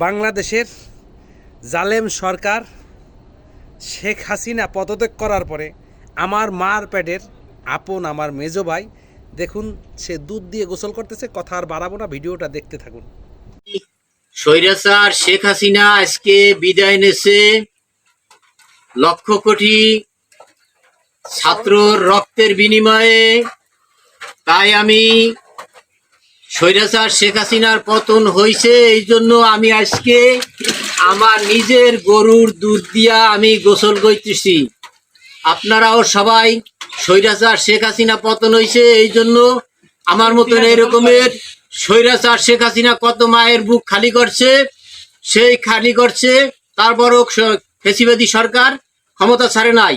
বাংলাদেশের জালেম সরকার শেখ হাসিনা পদত্যাগ করার পরে আমার মার পেটের আপন আমার মেজো ভাই, দেখুন সে দুধ দিয়ে গোসল করতেছে, কথা আর বাড়াবো না, ভিডিওটা দেখতে থাকুন। স্বৈরাচার শেখ হাসিনা আজকে বিদায় নেছে লক্ষ কোটি ছাত্রর রক্তের বিনিময়ে। তাই আমি স্বৈরাচার শেখ হাসিনার পতন হয়েছে এই জন্য আমি আজকে আমার নিজের গরুর দুধ দিয়া আমি গোসল করতেছি। আপনারাও সবাই স্বৈরাচার শেখ হাসিনা পতন হয়েছে এই জন্য আমার মতন এরকমের স্বৈরাচার শেখ হাসিনা কত মায়ের বুক খালি করছে, সেই খালি করছে, তারপরও ফেসিবাদী সরকার ক্ষমতা ছাড়ে নাই।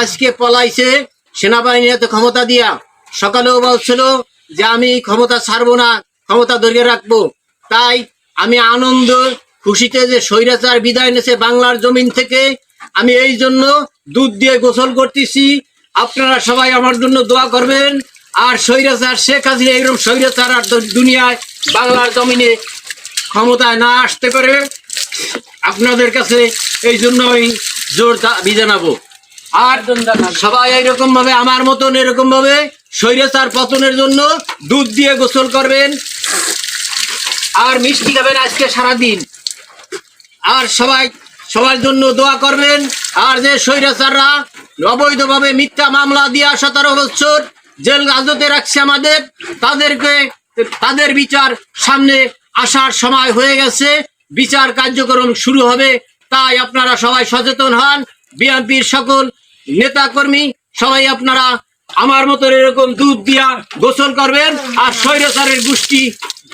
আজকে পলাইছে সেনাবাহিনী এত ক্ষমতা দিয়া। সকালেও বলছিল যে আমি ক্ষমতা ছাড়বো না, ক্ষমতা ধরে রাখব। তাই আমি আনন্দ, খুশিতে যে স্বৈরাচার বিদায় নেছে বাংলার জমিন থেকে, আমি এই জন্য দুধ দিয়ে গোসল করতেছি। আপনারা সবাই আমার জন্য দোয়া করবেন। আর স্বৈরাচার, শেখ হাসিনা এরকম স্বৈরাচার আর দুনিয়ায় বাংলার জমিনে ক্ষমতায় না আসতে পারে, আপনাদের কাছে এই জন্য আমি জোর দাবি জানাব আর সবাই এইরকম ভাবে আমার মতন এরকম ভাবে স্বৈরাচার পতনের জন্য দুধ দিয়ে গোসল করবেন। আর মিষ্টি খাবেন আজকে সারাদিন। আর সবাই, সবার জন্য দোয়া করবেন। আর যে স্বৈরাচাররা অবৈধভাবে মিথ্যা মামলা দিয়া সতেরো বছর জেল হাজতে রাখছে আমাদের, তাদেরকে, তাদের বিচার সামনে আসার সময় হয়ে গেছে। বিচার কার্যক্রম শুরু হবে, তাই আপনারা সবাই সচেতন হন। বিএনপির সকল নেতাকর্মী, সবাই আপনারা আমার মতো এরকম দুধ দিয়া গোসল করবেন আর স্বৈরাচারের গোষ্ঠী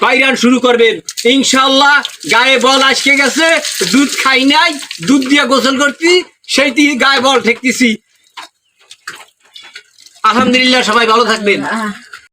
বাইরান শুরু করবেন। ইনশাল্লাহ গায়ে বল আসকে গেছে, দুধ খাই নাই, দুধ দিয়া গোসল করছি, সেইটি গায়ে বল ঠেকতেছি। আলহামদুলিল্লাহ, সবাই ভালো থাকবেন।